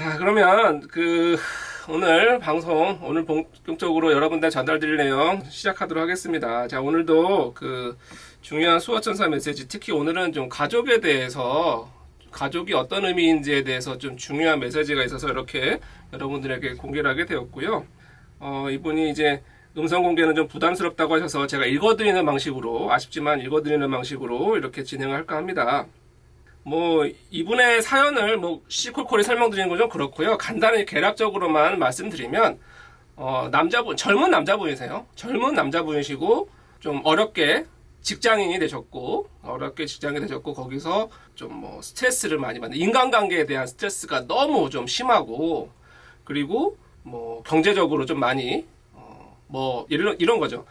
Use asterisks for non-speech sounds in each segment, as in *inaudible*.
자, 그러면 그 오늘 방송 오늘 본격적으로 여러분들 전달드릴 내용 시작하도록 하겠습니다. 자, 오늘도 그 중요한 수호천사 메시지, 특히 오늘은 좀 가족에 대해서 가족이 어떤 의미인지에 대해서 좀 중요한 메시지가 있어서 이렇게 여러분들에게 공개를 하게 되었고요. 어, 이분이 이제 음성 공개는 좀 부담스럽다고 하셔서 제가 읽어드리는 방식으로 아쉽지만 읽어드리는 방식으로 이렇게 진행을 할까 합니다. 뭐 이분의 사연을 뭐 시콜콜이 설명드리는 건 좀 그렇고요. 간단히 개략적으로만 말씀드리면 어, 남자분 젊은 남자분이세요. 젊은 남자분이시고 좀 어렵게 직장인이 되셨고 어렵게 직장인이 되셨고 거기서 좀 뭐 스트레스를 많이 받는 인간관계에 대한 스트레스가 너무 좀 심하고 그리고 뭐 경제적으로 좀 많이 어, 뭐 이런 이런 거죠.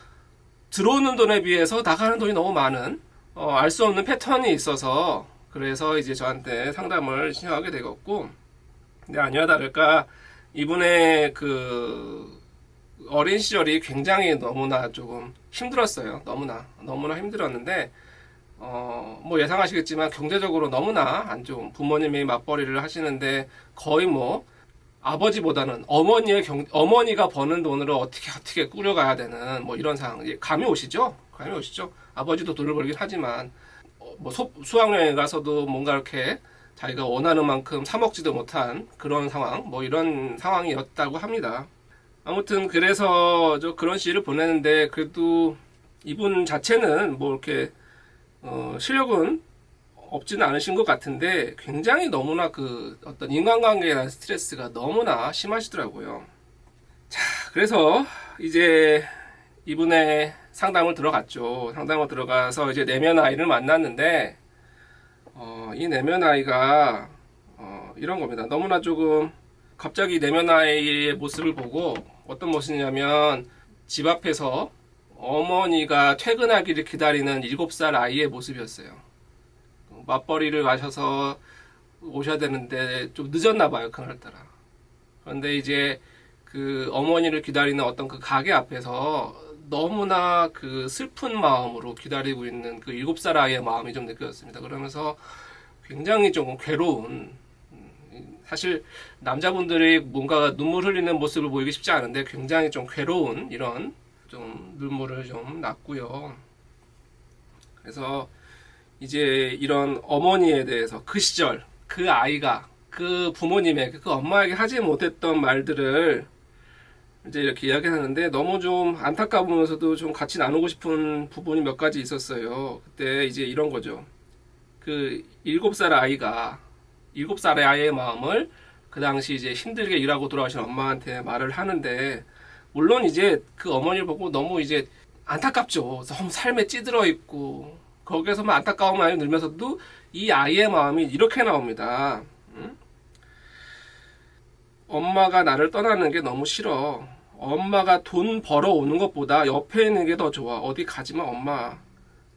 들어오는 돈에 비해서 나가는 돈이 너무 많은 어, 알 수 없는 패턴이 있어서 그래서 이제 저한테 상담을 신청하게 되었고 근데 아니와 다를까 이분의 그 어린 시절이 굉장히 너무나 조금 힘들었어요. 너무나 너무나 힘들었는데 어 뭐 예상하시겠지만 경제적으로 너무나 안 좋은 부모님이 맞벌이를 하시는데 거의 뭐 아버지보다는 어머니의 경 어머니가 버는 돈으로 어떻게 어떻게 꾸려가야 되는 뭐 이런 상황 예, 감이 오시죠? 감이 오시죠? 아버지도 돈을 벌긴 하지만 어, 뭐 소- 수학여행 가서도 뭔가 이렇게 자기가 원하는 만큼 사 먹지도 못한 그런 상황 뭐 이런 상황이었다고 합니다. 아무튼 그래서 저 그런 시를 보내는데 그래도 이분 자체는 뭐 이렇게 어, 실력은 없지는 않으신 것 같은데 굉장히 너무나 그 어떤 인간관계에 대한 스트레스가 너무나 심하시더라고요. 자, 그래서 이제 이분의 상담을 들어갔죠. 상담을 들어가서 이제 내면 아이를 만났는데 어, 이 내면 아이가 어, 이런 겁니다. 너무나 조금 갑자기 내면 아이의 모습을 보고 어떤 모습이냐면 집 앞에서 어머니가 퇴근하기를 기다리는 7살 아이의 모습이었어요. 맞벌이를 가셔서 오셔야 되는데 좀 늦었나 봐요 그날따라. 그런데 이제 그 어머니를 기다리는 어떤 그 가게 앞에서 너무나 그 슬픈 마음으로 기다리고 있는 그 일곱 살 아이의 마음이 좀 느껴졌습니다. 그러면서 굉장히 조금 괴로운 음, 사실 남자분들이 뭔가 눈물 흘리는 모습을 보이기 쉽지 않은데 굉장히 좀 괴로운 이런 좀 눈물을 좀 났고요. 그래서 이제 이런 어머니에 대해서 그 시절 그 아이가 그 부모님에게 그 엄마에게 하지 못했던 말들을 이제 이렇게 이야기하는데 너무 좀 안타까우면서도 좀 같이 나누고 싶은 부분이 몇 가지 있었어요. 그때 이제 이런 거죠. 그 일곱 살 아이가 일곱 살의 아이의 마음을 그 당시 이제 힘들게 일하고 돌아가신 엄마한테 말을 하는데 물론 이제 그 어머니를 보고 너무 이제 안타깝죠. 너무 삶에 찌들어 있고 거기에서만 안타까운 마음이 들면서도 이 아이의 마음이 이렇게 나옵니다. 응? 엄마가 나를 떠나는 게 너무 싫어. 엄마가 돈 벌어오는 것보다 옆에 있는 게 더 좋아. 어디 가지마, 엄마.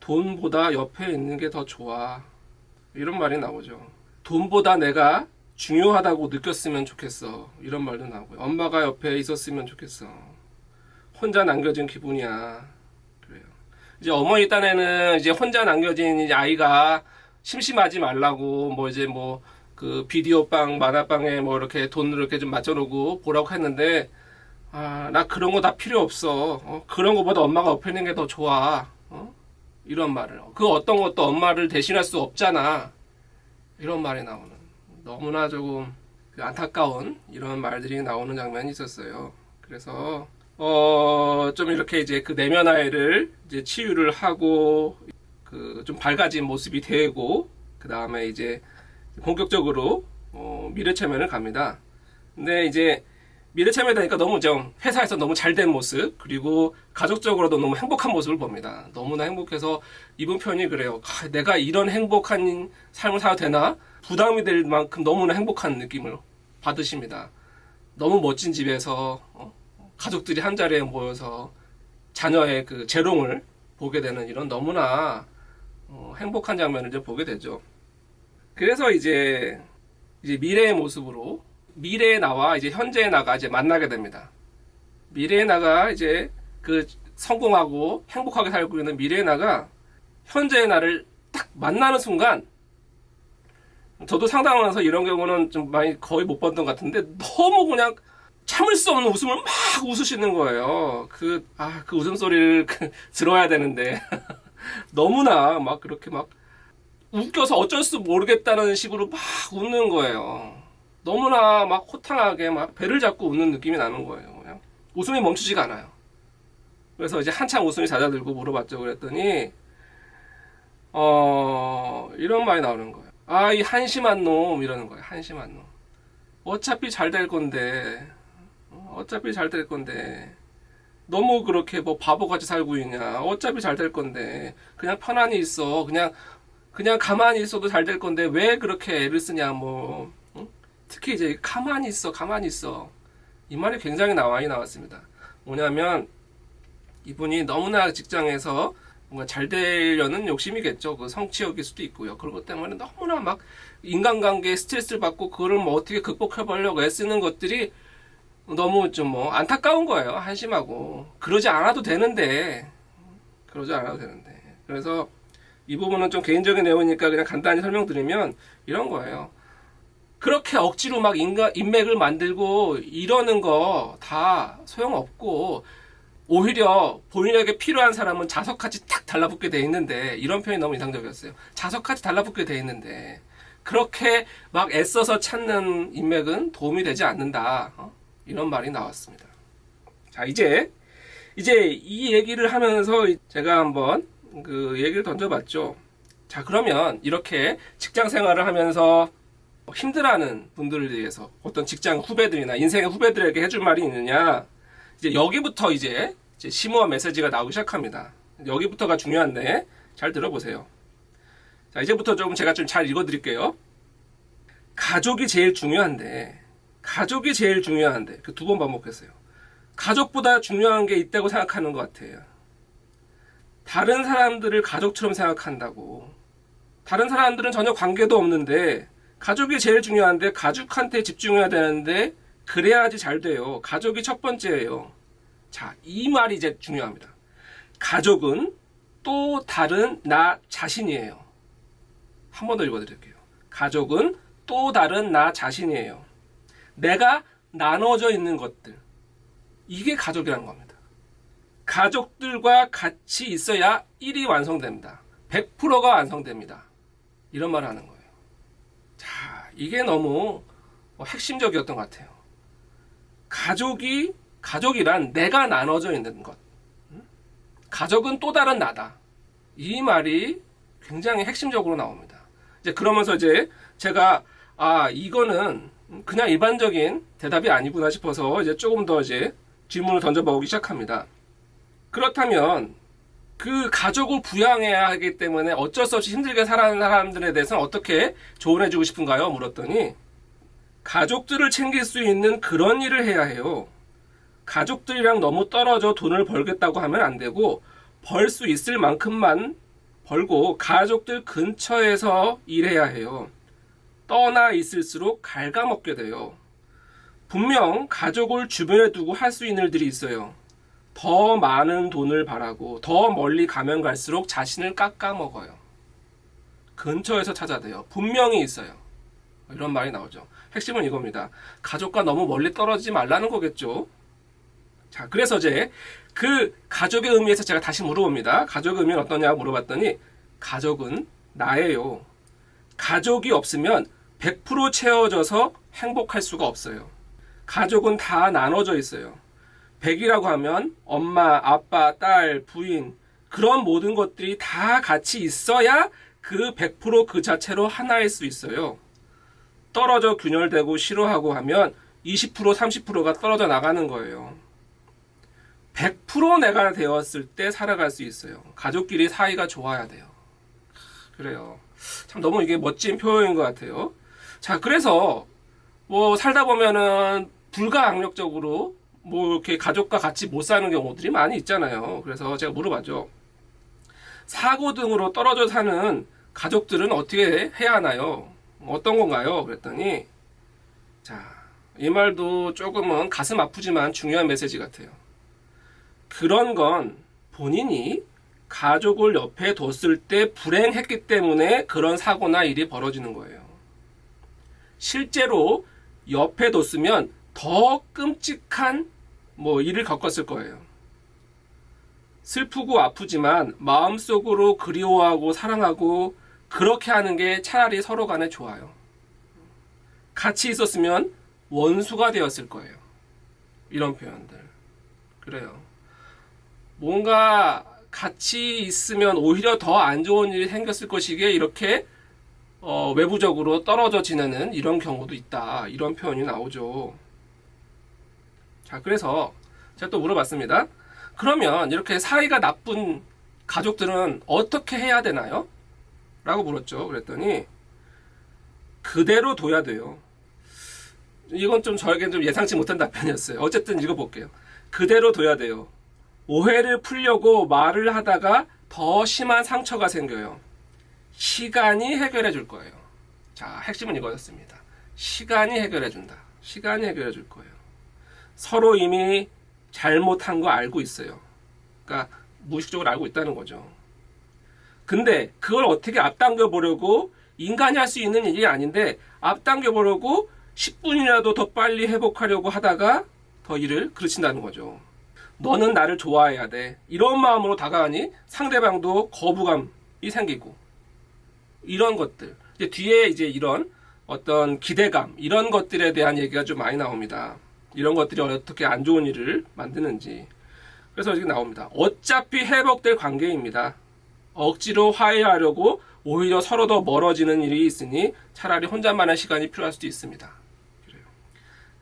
돈보다 옆에 있는 게 더 좋아. 이런 말이 나오죠. 돈보다 내가 중요하다고 느꼈으면 좋겠어. 이런 말도 나오고요. 엄마가 옆에 있었으면 좋겠어. 혼자 남겨진 기분이야. 그래요. 이제 어머니 딴에는 이제 혼자 남겨진 이제 아이가 심심하지 말라고 뭐 이제 뭐 그 비디오방 만화방에 뭐 이렇게 돈을 이렇게 좀 맞춰놓고 보라고 했는데 아 나 그런 거 다 필요 없어. 어, 그런 거보다 엄마가 옆에 있는 게 더 좋아. 어? 이런 말을. 그 어떤 것도 엄마를 대신할 수 없잖아. 이런 말이 나오는. 너무나 조금 그 안타까운 이런 말들이 나오는 장면이 있었어요. 그래서 어 좀 이렇게 이제 그 내면 아이를 이제 치유를 하고 그 좀 밝아진 모습이 되고 그 다음에 이제 본격적으로 어, 미래 체면을 갑니다. 근데 이제 미래 체면이니까 너무 좀 회사에서 너무 잘 된 모습 그리고 가족적으로도 너무 행복한 모습을 봅니다. 너무나 행복해서 이분 편이 그래요. 아, 내가 이런 행복한 삶을 살아도 되나 부담이 될 만큼 너무나 행복한 느낌을 받으십니다. 너무 멋진 집에서 어, 가족들이 한 자리에 모여서 자녀의 그 재롱을 보게 되는 이런 너무나 어, 행복한 장면을 이제 보게 되죠. 그래서 이제 이제 미래의 모습으로 미래의 나와 이제 현재의 나가 이제 만나게 됩니다. 미래의 나가 이제 그 성공하고 행복하게 살고 있는 미래의 나가 현재의 나를 딱 만나는 순간 저도 상담하면서 이런 경우는 좀 많이 거의 못 봤던 것 같은데 너무 그냥 참을 수 없는 웃음을 막 웃으시는 거예요. 그, 아, 그 웃음소리를 *laughs* 그 들어야 되는데. *laughs* 너무나 막 그렇게 막 웃겨서 어쩔 수 모르겠다는 식으로 막 웃는 거예요. 너무나 막 호탕하게 막 배를 잡고 웃는 느낌이 나는 거예요. 그냥 웃음이 멈추지가 않아요. 그래서 이제 한참 웃음이 잦아들고 물어봤죠. 그랬더니, 어, 이런 말이 나오는 거예요. 아, 이 한심한 놈, 이러는 거예요. 한심한 놈. 어차피 잘 될 건데, 어, 어차피 잘 될 건데, 너무 그렇게 뭐 바보같이 살고 있냐. 어차피 잘 될 건데, 그냥 편안히 있어. 그냥, 그냥 가만히 있어도 잘 될 건데, 왜 그렇게 애를 쓰냐, 뭐. 응? 특히 이제 가만히 있어, 가만히 있어. 이 말이 굉장히 나- 많이 나왔습니다. 뭐냐면, 이분이 너무나 직장에서 뭔가 잘 되려는 욕심이겠죠. 그 성취욕일 수도 있고요. 그런 것 때문에 너무나 막 인간관계에 스트레스를 받고 그걸 뭐 어떻게 극복해보려고 애쓰는 것들이 너무 좀 뭐 안타까운 거예요. 한심하고. 그러지 않아도 되는데. 그러지 않아도 되는데. 그래서 이 부분은 좀 개인적인 내용이니까 그냥 간단히 설명드리면 이런 거예요. 그렇게 억지로 막 인간, 인맥을 만들고 이러는 거 다 소용없고 오히려 본인에게 필요한 사람은 자석같이 딱 달라붙게 돼 있는데 이런 표현이 너무 인상적이었어요. 자석같이 달라붙게 돼 있는데 그렇게 막 애써서 찾는 인맥은 도움이 되지 않는다. 어? 이런 말이 나왔습니다. 자 이제 이제 이 얘기를 하면서 제가 한번 그 얘기를 던져봤죠. 자 그러면 이렇게 직장 생활을 하면서 힘들어하는 분들을 위해서 어떤 직장 후배들이나 인생의 후배들에게 해줄 말이 있느냐? 이제 여기부터 이제, 이제 심오한 메시지가 나오기 시작합니다. 여기부터가 중요한데 잘 들어보세요. 자 이제부터 좀 제가 좀 잘 읽어드릴게요. 가족이 제일 중요한데 가족이 제일 중요한데 그 두 번 반복했어요. 가족보다 중요한 게 있다고 생각하는 것 같아요. 다른 사람들을 가족처럼 생각한다고. 다른 사람들은 전혀 관계도 없는데 가족이 제일 중요한데 가족한테 집중해야 되는데 그래야지 잘 돼요. 가족이 첫 번째예요. 자, 이 말이 이제 중요합니다. 가족은 또 다른 나 자신이에요. 한 번 더 읽어드릴게요. 가족은 또 다른 나 자신이에요. 내가 나눠져 있는 것들. 이게 가족이라는 겁니다. 가족들과 같이 있어야 1이 완성됩니다. 100%가 완성됩니다. 이런 말을 하는 거예요. 자, 이게 너무 뭐 핵심적이었던 것 같아요. 가족이, 가족이란 내가 나눠져 있는 것. 음? 가족은 또 다른 나다. 이 말이 굉장히 핵심적으로 나옵니다. 이제 그러면서 이제 제가, 아, 이거는 그냥 일반적인 대답이 아니구나 싶어서 이제 조금 더 이제 질문을 던져보기 시작합니다. 그렇다면 그 가족을 부양해야 하기 때문에 어쩔 수 없이 힘들게 살아가는 사람들에 대해서는 어떻게 조언해주고 싶은가요? 물었더니 가족들을 챙길 수 있는 그런 일을 해야 해요. 가족들이랑 너무 떨어져 돈을 벌겠다고 하면 안 되고 벌 수 있을 만큼만 벌고 가족들 근처에서 일해야 해요. 떠나 있을수록 갉아먹게 돼요. 분명 가족을 주변에 두고 할 수 있는 일들이 있어요. 더 많은 돈을 바라고 더 멀리 가면 갈수록 자신을 깎아먹어요. 근처에서 찾아야 돼요. 분명히 있어요. 이런 말이 나오죠. 핵심은 이겁니다. 가족과 너무 멀리 떨어지지 말라는 거겠죠. 자, 그래서 이제 그 가족의 의미에서 제가 다시 물어봅니다. 가족의 의미는 어떠냐 물어봤더니 가족은 나예요. 가족이 없으면 100% 채워져서 행복할 수가 없어요. 가족은 다 나눠져 있어요. 100이라고 하면 엄마, 아빠, 딸, 부인 그런 모든 것들이 다 같이 있어야 그 100%그 자체로 하나일 수 있어요. 떨어져 균열되고 싫어하고 하면 20% 30%가 떨어져 나가는 거예요. 100% 내가 되었을 때 살아갈 수 있어요. 가족끼리 사이가 좋아야 돼요. 그래요. 참 너무 이게 멋진 표현인 것 같아요. 자, 그래서 뭐 살다 보면은 불가항력적으로 뭐 이렇게 가족과 같이 못 사는 경우들이 많이 있잖아요. 그래서 제가 물어봤죠. 사고 등으로 떨어져 사는 가족들은 어떻게 해야 하나요? 어떤 건가요? 그랬더니 자, 이 말도 조금은 가슴 아프지만 중요한 메시지 같아요. 그런 건 본인이 가족을 옆에 뒀을 때 불행했기 때문에 그런 사고나 일이 벌어지는 거예요. 실제로 옆에 뒀으면 더 끔찍한 뭐 일을 겪었을 거예요. 슬프고 아프지만 마음속으로 그리워하고 사랑하고 그렇게 하는 게 차라리 서로 간에 좋아요. 같이 있었으면 원수가 되었을 거예요. 이런 표현들. 그래요. 뭔가 같이 있으면 오히려 더 안 좋은 일이 생겼을 것이기에 이렇게 어, 외부적으로 떨어져 지내는 이런 경우도 있다. 이런 표현이 나오죠. 자, 그래서 제가 또 물어봤습니다. 그러면 이렇게 사이가 나쁜 가족들은 어떻게 해야 되나요? 라고 물었죠. 그랬더니 그대로 둬야 돼요. 이건 좀 저에겐 좀 예상치 못한 답변이었어요. 어쨌든 읽어볼게요. 그대로 둬야 돼요. 오해를 풀려고 말을 하다가 더 심한 상처가 생겨요. 시간이 해결해 줄 거예요. 자, 핵심은 이거였습니다. 시간이 해결해 준다. 시간이 해결해 줄 거예요. 서로 이미 잘못한 거 알고 있어요. 그러니까 무의식적으로 알고 있다는 거죠. 근데 그걸 어떻게 앞당겨 보려고 인간이 할 수 있는 일이 아닌데 앞당겨 보려고 10분이라도 더 빨리 회복하려고 하다가 더 일을 그르친다는 거죠. 너는 나를 좋아해야 돼. 이런 마음으로 다가가니 상대방도 거부감이 생기고 이런 것들. 이제 뒤에 이제 이런 어떤 기대감 이런 것들에 대한 얘기가 좀 많이 나옵니다. 이런 것들이 어떻게 안 좋은 일을 만드는지. 그래서 이게 나옵니다. 어차피 회복될 관계입니다. 억지로 화해하려고 오히려 서로 더 멀어지는 일이 있으니 차라리 혼자만의 시간이 필요할 수도 있습니다. 그래요.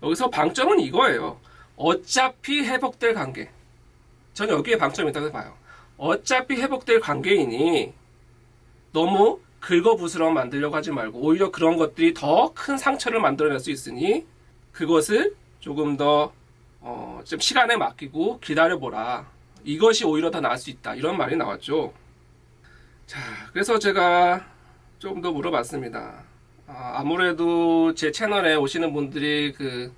여기서 방점은 이거예요. 어차피 회복될 관계. 전 여기에 방점이 있다고 봐요. 어차피 회복될 관계이니 너무 긁어부스럼 만들려고 하지 말고 오히려 그런 것들이 더 큰 상처를 만들어낼 수 있으니 그것을 조금 더 어, 좀 시간에 맡기고 기다려보라. 이것이 오히려 더 나을 수 있다. 이런 말이 나왔죠. 자, 그래서 제가 조금 더 물어봤습니다. 아, 아무래도 제 채널에 오시는 분들이 그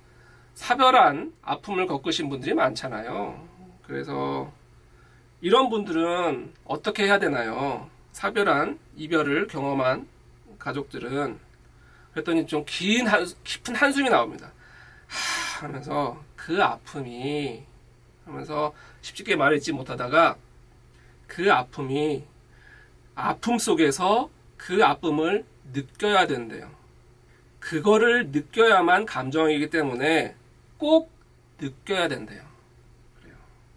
사별한 아픔을 겪으신 분들이 많잖아요. 그래서 이런 분들은 어떻게 해야 되나요? 사별한 이별을 경험한 가족들은 그랬더니 좀긴 한, 깊은 한숨이 나옵니다. 하, 하면서 그 아픔이 하면서 쉽게 말했지 못하다가 그 아픔이 아픔 속에서 그 아픔을 느껴야 된대요. 그거를 느껴야만 감정이기 때문에 꼭 느껴야 된대요.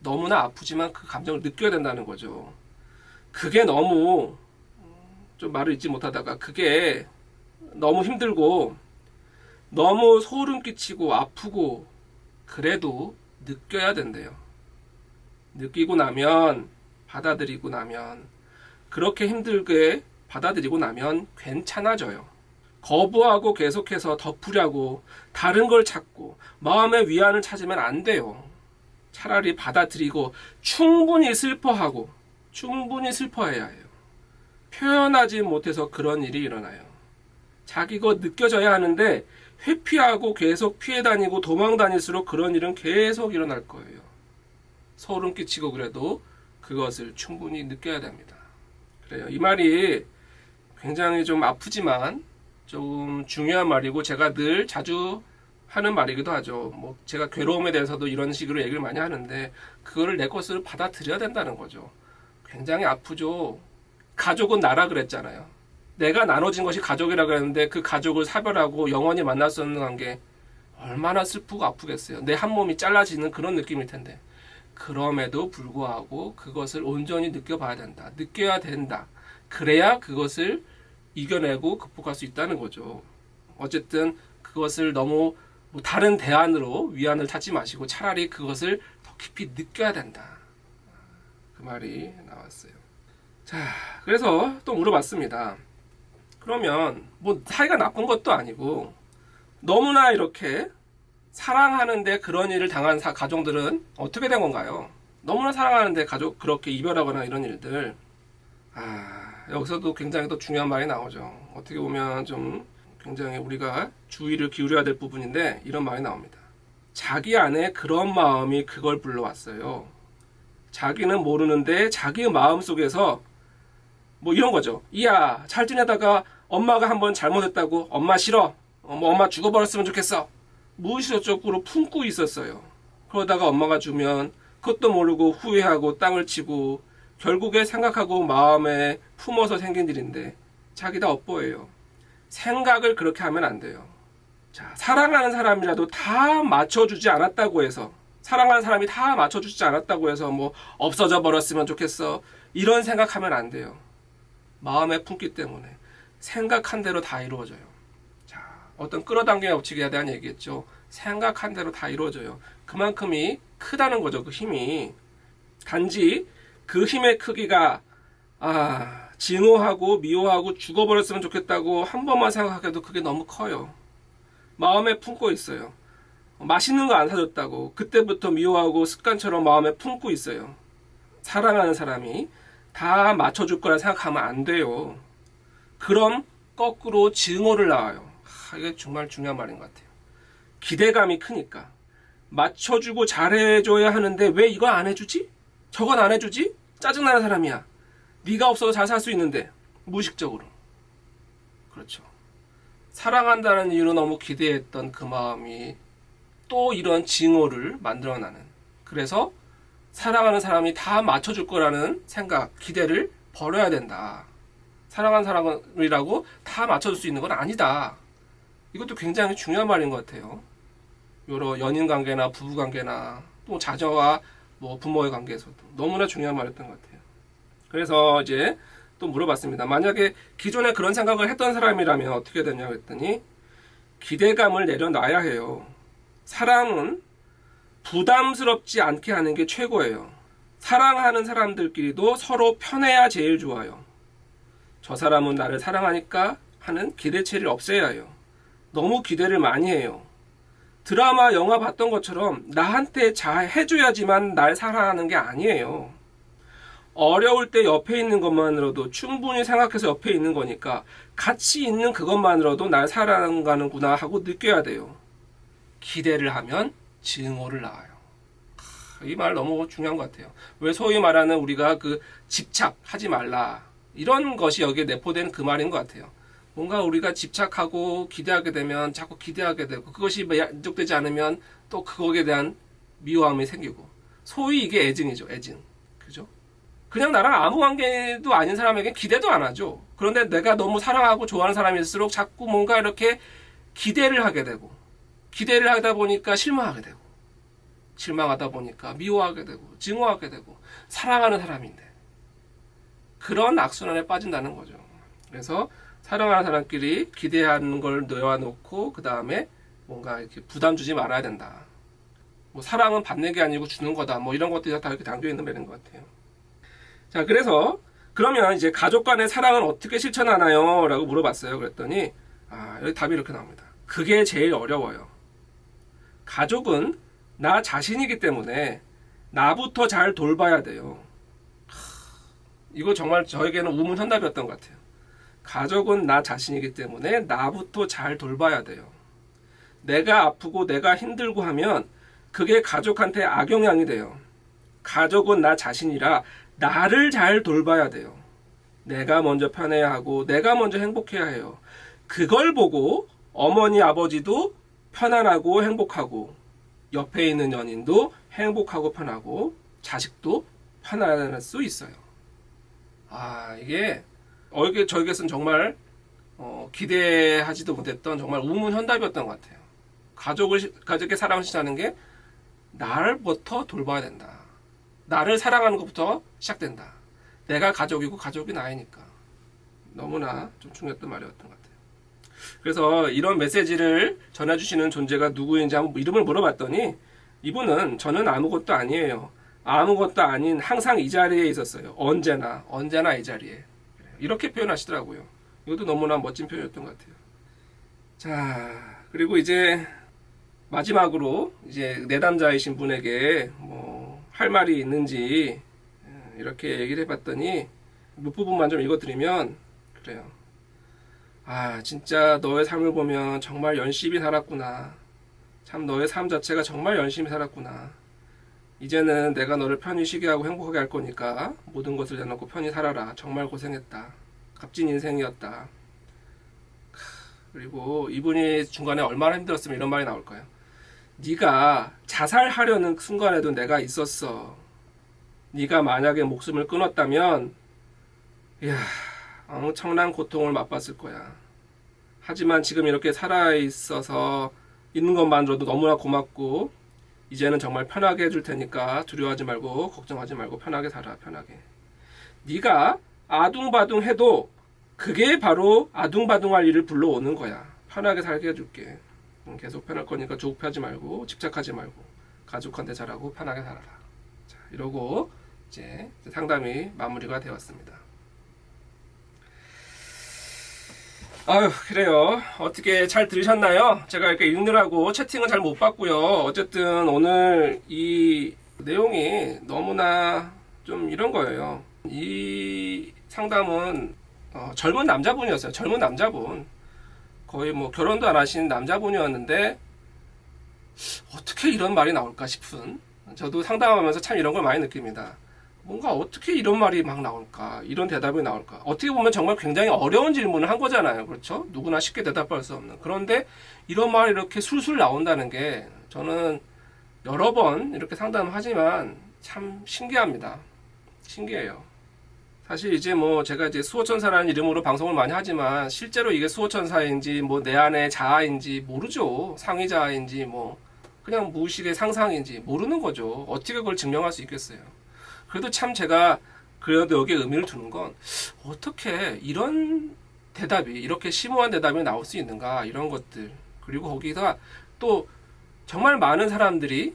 너무나 아프지만 그 감정을 느껴야 된다는 거죠. 그게 너무 좀 말을 잊지 못하다가 그게 너무 힘들고 너무 소름 끼치고 아프고 그래도 느껴야 된대요. 느끼고 나면 받아들이고 나면 그렇게 힘들게 받아들이고 나면 괜찮아져요. 거부하고 계속해서 덮으려고 다른 걸 찾고 마음의 위안을 찾으면 안 돼요. 차라리 받아들이고 충분히 슬퍼하고 충분히 슬퍼해야 해요. 표현하지 못해서 그런 일이 일어나요. 자기가 느껴져야 하는데 회피하고 계속 피해 다니고 도망 다닐수록 그런 일은 계속 일어날 거예요. 소름 끼치고 그래도 그것을 충분히 느껴야 됩니다. 그래요. 이 말이 굉장히 좀 아프지만 좀 중요한 말이고 제가 늘 자주 하는 말이기도 하죠. 뭐 제가 괴로움에 대해서도 이런 식으로 얘기를 많이 하는데 그거를 내 것으로 받아들여야 된다는 거죠. 굉장히 아프죠. 가족은 나라 그랬잖아요. 내가 나눠진 것이 가족이라 그랬는데 그 가족을 사별하고 영원히 만날 수 없는 관계 얼마나 슬프고 아프겠어요. 내 한 몸이 잘라지는 그런 느낌일 텐데. 그럼에도 불구하고 그것을 온전히 느껴봐야 된다. 느껴야 된다. 그래야 그것을 이겨내고 극복할 수 있다는 거죠. 어쨌든 그것을 너무 뭐 다른 대안으로 위안을 찾지 마시고 차라리 그것을 더 깊이 느껴야 된다. 그 말이 나왔어요. 자, 그래서 또 물어봤습니다. 그러면 뭐 사이가 나쁜 것도 아니고 너무나 이렇게 사랑하는데 그런 일을 당한 사, 가정들은 어떻게 된 건가요? 너무나 사랑하는데 가족 그렇게 이별하거나 이런 일들. 아, 여기서도 굉장히 또 중요한 말이 나오죠. 어떻게 보면 좀 굉장히 우리가 주의를 기울여야 될 부분인데 이런 말이 나옵니다. 자기 안에 그런 마음이 그걸 불러왔어요. 자기는 모르는데 자기 마음 속에서 뭐 이런 거죠. 이야, 잘 지내다가 엄마가 한번 잘못했다고 엄마 싫어. 어, 뭐 엄마 죽어버렸으면 좋겠어. 무의식적으로 품고 있었어요. 그러다가 엄마가 주면 그것도 모르고 후회하고 땅을 치고 결국에 생각하고 마음에 품어서 생긴 일인데 자기 다 업보예요. 생각을 그렇게 하면 안 돼요. 자, 사랑하는 사람이라도 다 맞춰주지 않았다고 해서 사랑하는 사람이 다 맞춰주지 않았다고 해서 뭐 없어져 버렸으면 좋겠어. 이런 생각하면 안 돼요. 마음에 품기 때문에 생각한 대로 다 이루어져요. 자, 어떤 끌어당김의 법칙에 대한 얘기했죠. 생각한 대로 다 이루어져요. 그만큼이 크다는 거죠. 그 힘이 단지 그 힘의 크기가 아 증오하고 미워하고 죽어버렸으면 좋겠다고 한 번만 생각해도 그게 너무 커요. 마음에 품고 있어요. 맛있는 거 안 사줬다고 그때부터 미워하고 습관처럼 마음에 품고 있어요. 사랑하는 사람이 다 맞춰줄 거라 생각하면 안 돼요. 그럼 거꾸로 증오를 낳아요. 하, 이게 정말 중요한 말인 것 같아요. 기대감이 크니까 맞춰주고 잘해줘야 하는데 왜 이걸 안 해주지? 저건 안 해주지? 짜증나는 사람이야. 네가 없어도 잘 살 수 있는데 무의식적으로 그렇죠. 사랑한다는 이유로 너무 기대했던 그 마음이 또 이런 징후를 만들어나는 그래서 사랑하는 사람이 다 맞춰줄 거라는 생각 기대를 버려야 된다. 사랑하는 사람이라고 다 맞춰줄 수 있는 건 아니다. 이것도 굉장히 중요한 말인 것 같아요. 여러 연인 관계나 부부 관계나 또 자녀와 뭐 부모의 관계에서도 너무나 중요한 말이었던 것 같아요. 그래서 이제 또 물어봤습니다. 만약에 기존에 그런 생각을 했던 사람이라면 어떻게 되냐 그랬더니 기대감을 내려놔야 해요. 사랑은 부담스럽지 않게 하는 게 최고예요. 사랑하는 사람들끼리도 서로 편해야 제일 좋아요. 저 사람은 나를 사랑하니까 하는 기대치를 없애야 해요. 너무 기대를 많이 해요. 드라마, 영화 봤던 것처럼 나한테 잘 해줘야지만 날 사랑하는 게 아니에요. 어려울 때 옆에 있는 것만으로도 충분히 생각해서 옆에 있는 거니까 같이 있는 그것만으로도 날 사랑하는구나 하고 느껴야 돼요. 기대를 하면 증오를 낳아요. 이 말 너무 중요한 것 같아요. 왜 소위 말하는 우리가 그 집착하지 말라 이런 것이 여기에 내포된 그 말인 것 같아요. 뭔가 우리가 집착하고 기대하게 되면 자꾸 기대하게 되고 그것이 만족되지 않으면 또 그거에 대한 미워함이 생기고. 소위 이게 애증이죠 애증. 그죠? 그냥 나랑 아무 관계도 아닌 사람에게 기대도 안 하죠. 그런데 내가 너무 사랑하고 좋아하는 사람일수록 자꾸 뭔가 이렇게 기대를 하게 되고 기대를 하다 보니까 실망하게 되고 실망하다 보니까 미워하게 되고 증오하게 되고 사랑하는 사람인데 그런 악순환에 빠진다는 거죠 그래서 사랑하는 사람끼리 기대하는 걸 놓아놓고 그 다음에 뭔가 이렇게 부담 주지 말아야 된다. 뭐 사랑은 받는 게 아니고 주는 거다. 뭐 이런 것들이 다 이렇게 담겨 있는 말인 것 같아요. 자, 그래서 그러면 이제 가족 간의 사랑은 어떻게 실천하나요? 라고 물어봤어요. 그랬더니 아, 여기 답이 이렇게 나옵니다. 그게 제일 어려워요. 가족은 나 자신이기 때문에 나부터 잘 돌봐야 돼요. 이거 정말 저에게는 우문현답이었던 것 같아요. 가족은 나 자신이기 때문에 나부터 잘 돌봐야 돼요. 내가 아프고 내가 힘들고 하면 그게 가족한테 악영향이 돼요. 가족은 나 자신이라 나를 잘 돌봐야 돼요. 내가 먼저 편해야 하고 내가 먼저 행복해야 해요. 그걸 보고 어머니 아버지도 편안하고 행복하고 옆에 있는 연인도 행복하고 편하고 자식도 편안할 수 있어요. 아 이게 어게 저에게서는 정말 어, 기대하지도 못했던 정말 우문현답이었던 것 같아요. 가족을 가족의 사랑을 시작하는 게 나를부터 돌봐야 된다. 나를 사랑하는 것부터 시작된다. 내가 가족이고 가족이 나이니까 너무나 좀 중요했던 말이었던 것 같아요. 그래서 이런 메시지를 전해주시는 존재가 누구인지 한번 이름을 물어봤더니 이분은 저는 아무것도 아니에요. 아무것도 아닌 항상 이 자리에 있었어요. 언제나 언제나 이 자리에. 이렇게 표현하시더라고요. 이것도 너무나 멋진 표현이었던 것 같아요. 자, 그리고 이제 마지막으로 이제 내담자이신 분에게 뭐 할 말이 있는지 이렇게 얘기를 해봤더니 몇 부분만 좀 읽어드리면 그래요. 아, 진짜 너의 삶을 보면 정말 열심히 살았구나. 참 너의 삶 자체가 정말 열심히 살았구나. 이제는 내가 너를 편히 쉬게 하고 행복하게 할 거니까 모든 것을 내놓고 편히 살아라. 정말 고생했다. 값진 인생이었다. 그리고 이분이 중간에 얼마나 힘들었으면 이런 말이 나올 거예요. 네가 자살하려는 순간에도 내가 있었어. 네가 만약에 목숨을 끊었다면, 이야, 엄청난 고통을 맛봤을 거야. 하지만 지금 이렇게 살아 있어서 있는 것만으로도 너무나 고맙고, 이제는 정말 편하게 해줄 테니까 두려워하지 말고 걱정하지 말고 편하게 살아 편하게. 네가 아둥바둥 해도 그게 바로 아둥바둥할 일을 불러오는 거야. 편하게 살게 해줄게. 음, 계속 편할 거니까 조급하지 말고 집착하지 말고 가족한테 잘하고 편하게 살아라. 자, 이러고 이제 상담이 마무리가 되었습니다. 아유 그래요. 어떻게 잘 들으셨나요? 제가 이렇게 읽느라고 채팅은 잘 못 봤고요. 어쨌든 오늘 이 내용이 너무나 좀 이런 거예요. 이 상담은 어, 젊은 남자분이었어요. 젊은 남자분. 거의 뭐 결혼도 안 하신 남자분이었는데 어떻게 이런 말이 나올까 싶은. 저도 상담하면서 참 이런 걸 많이 느낍니다 뭔가 어떻게 이런 말이 막 나올까? 이런 대답이 나올까? 어떻게 보면 정말 굉장히 어려운 질문을 한 거잖아요. 그렇죠? 누구나 쉽게 대답할 수 없는. 그런데 이런 말이 이렇게 술술 나온다는 게 저는 여러 번 이렇게 상담을 하지만 참 신기합니다. 신기해요. 사실 이제 뭐 제가 이제 수호천사라는 이름으로 방송을 많이 하지만 실제로 이게 수호천사인지 뭐 내 안의 자아인지 모르죠. 상위자아인지 뭐 그냥 무의식의 상상인지 모르는 거죠. 어떻게 그걸 증명할 수 있겠어요. 그래도 참 제가 그래도 여기에 의미를 두는 건 어떻게 이런 대답이 이렇게 심오한 대답이 나올 수 있는가 이런 것들. 그리고 거기다 또 정말 많은 사람들이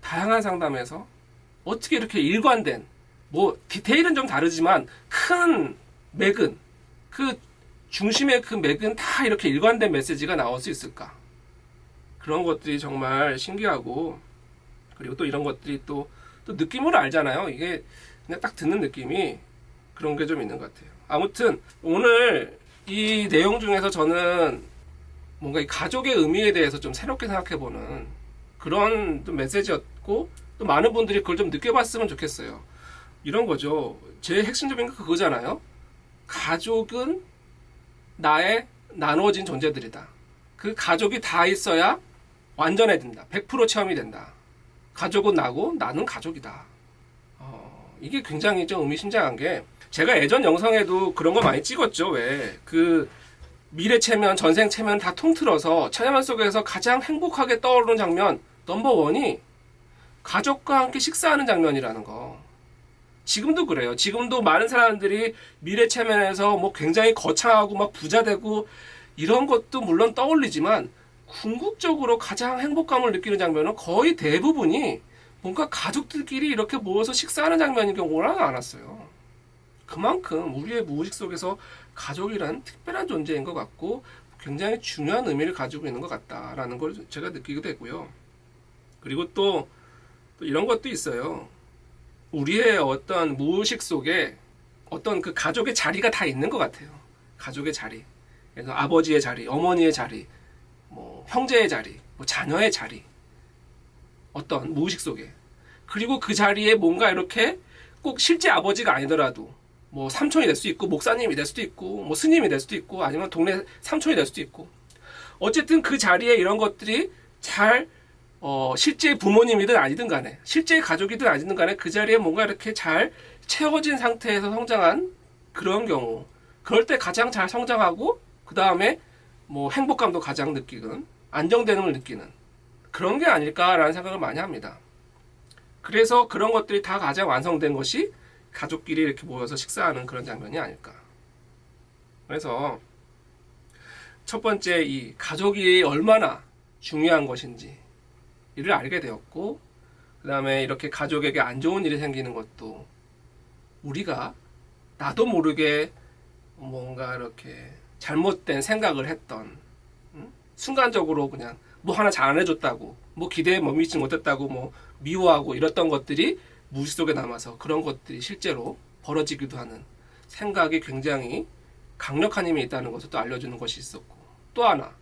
다양한 상담에서 어떻게 이렇게 일관된 뭐 디테일은 좀 다르지만 큰 맥은 그 중심의 그 맥은 다 이렇게 일관된 메시지가 나올 수 있을까? 그런 것들이 정말 신기하고 그리고 또 이런 것들이 또 또 느낌으로 알잖아요. 이게 그냥 딱 듣는 느낌이 그런 게 좀 있는 것 같아요. 아무튼 오늘 이 내용 중에서 저는 뭔가 이 가족의 의미에 대해서 좀 새롭게 생각해보는 그런 좀 메시지였고 또 많은 분들이 그걸 좀 느껴봤으면 좋겠어요. 이런 거죠. 제일 핵심적인 게 그거잖아요. 가족은 나의 나누어진 존재들이다. 그 가족이 다 있어야 완전해진다. 100% 체험이 된다. 가족은 나고 나는 가족이다. 어, 이게 굉장히 좀 의미심장한 게 제가 예전 영상에도 그런 거 많이 찍었죠. 왜 그 미래 체면, 전생 체면 다 통틀어서 체면 속에서 가장 행복하게 떠오르는 장면 넘버 원이 가족과 함께 식사하는 장면이라는 거. 지금도 그래요. 지금도 많은 사람들이 미래 체면에서 뭐 굉장히 거창하고 막 부자 되고 이런 것도 물론 떠올리지만 궁극적으로 가장 행복감을 느끼는 장면은 거의 대부분이 뭔가 가족들끼리 이렇게 모여서 식사하는 장면인 경우가 많았어요. 그만큼 우리의 무의식 속에서 가족이란 특별한 존재인 것 같고 굉장히 중요한 의미를 가지고 있는 것 같다라는 걸 제가 느끼게 되고요. 그리고 또, 또 이런 것도 있어요. 우리의 어떤 무의식 속에 어떤 그 가족의 자리가 다 있는 것 같아요. 가족의 자리. 그래서 아버지의 자리, 어머니의 자리, 뭐 형제의 자리, 뭐 자녀의 자리, 어떤 무의식 속에. 그리고 그 자리에 뭔가 이렇게 꼭 실제 아버지가 아니더라도 뭐 삼촌이 될 수 있고 목사님이 될 수도 있고 뭐 스님이 될 수도 있고 아니면 동네 삼촌이 될 수도 있고. 어쨌든 그 자리에 이런 것들이 잘 어, 실제 부모님이든 아니든 간에 실제 가족이든 아니든 간에 그 자리에 뭔가 이렇게 잘 채워진 상태에서 성장한 그런 경우. 그럴 때 가장 잘 성장하고 그 다음에 뭐 행복감도 가장 느끼는 걸 느끼는 그런 게 아닐까라는 생각을 많이 합니다. 그래서 그런 것들이 다 가장 완성된 것이 가족끼리 이렇게 모여서 식사하는 그런 장면이 아닐까. 그래서 첫 번째 이 가족이 얼마나 중요한 것인지 이를 알게 되었고 그 다음에 이렇게 가족에게 안 좋은 일이 생기는 것도 우리가 나도 모르게 뭔가 이렇게 잘못된 생각을 했던 응? 순간적으로 그냥 뭐 하나 잘 안 해줬다고 뭐 기대에 못 미치지 못했다고 뭐 미워하고 이랬던 것들이 무의식 속에 남아서 그런 것들이 실제로 벌어지기도 하는 생각이 굉장히 강력한 힘이 있다는 것을 또 알려주는 것이 있었고 또 하나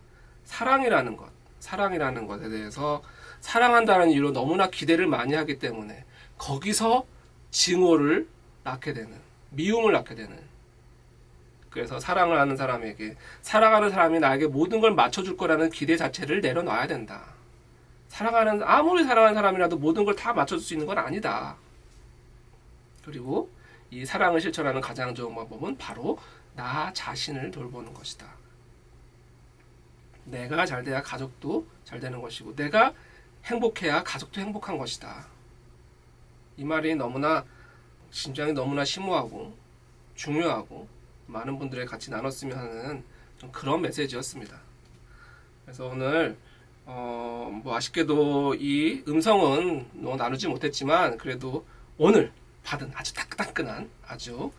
사랑이라는 것 사랑이라는 것에 대해서 사랑한다는 이유로 너무나 기대를 많이 하기 때문에 거기서 증오를 낳게 되는 미움을 낳게 되는 그래서 사랑을 하는 사람에게 사랑하는 사람이 나에게 모든 걸 맞춰줄 거라는 기대 자체를 내려놔야 된다. 사랑하는 아무리 사랑하는 사람이라도 모든 걸 다 맞춰줄 수 있는 건 아니다. 그리고 이 사랑을 실천하는 가장 좋은 방법은 바로 나 자신을 돌보는 것이다. 내가 잘 돼야 가족도 잘 되는 것이고 내가 행복해야 가족도 행복한 것이다. 이 말이 너무나 심장이 너무나 심오하고 중요하고 많은 분들의 같이 나눴으면 하는 좀 그런 메시지였습니다. 그래서 오늘 어, 뭐 아쉽게도 이 음성은 뭐 나누지 못했지만 그래도 오늘 받은 아주 따끈따끈한 아주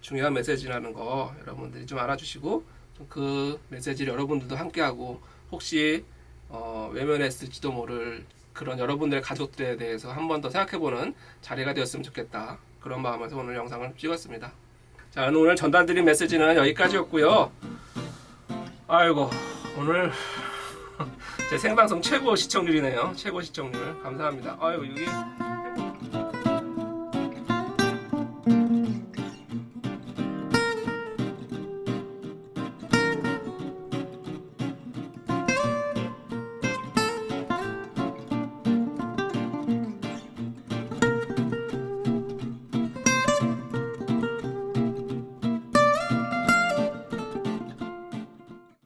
중요한 메시지라는 거 여러분들이 좀 알아주시고 좀 그 메시지를 여러분들도 함께하고 혹시 어, 외면했을지도 모를 그런 여러분들의 가족들에 대해서 한 번 더 생각해보는 자리가 되었으면 좋겠다 그런 마음에서 오늘 영상을 찍었습니다. 자 오늘 전달드린 메시지는 여기까지였고요. 아이고 오늘 *laughs* 제 생방송 최고 시청률이네요. 최고 시청률 감사합니다. 아유 여기